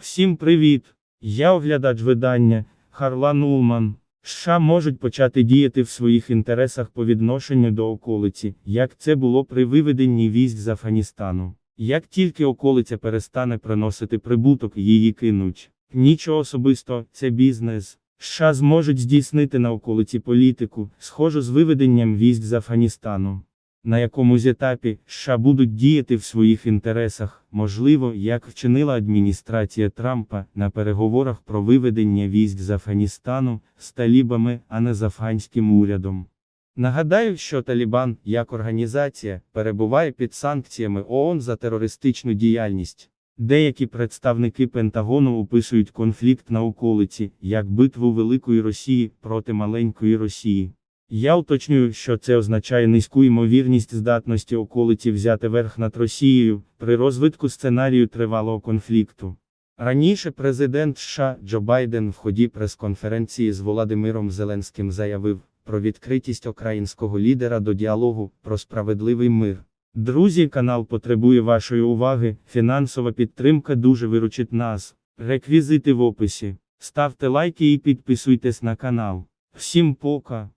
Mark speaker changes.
Speaker 1: Всім привіт! Я оглядач видання Харлан Улман. США можуть почати діяти в своїх інтересах по відношенню до околиці, як це було при виведенні військ з Афганістану. Як тільки околиця перестане приносити прибуток, її кинуть. Нічого особисто, це бізнес. США зможуть здійснити на околиці політику, схожу з виведенням військ з Афганістану. На якомусь етапі США будуть діяти в своїх інтересах, можливо, як вчинила адміністрація Трампа на переговорах про виведення військ з Афганістану з талібами, а не з афганським урядом. Нагадаю, що Талібан, як організація, перебуває під санкціями ООН за терористичну діяльність. Деякі представники Пентагону описують конфлікт на околиці, як битву Великої Росії проти маленької Росії. Я уточнюю, що це означає низьку ймовірність здатності околиці взяти верх над Росією при розвитку сценарію тривалого конфлікту. Раніше президент США Джо Байден в ході прес-конференції з Володимиром Зеленським заявив про відкритість українського лідера до діалогу про справедливий мир. Друзі, канал потребує вашої уваги. Фінансова підтримка дуже виручить нас. Реквізити в описі. Ставте лайки і підписуйтесь на канал. Всім пока.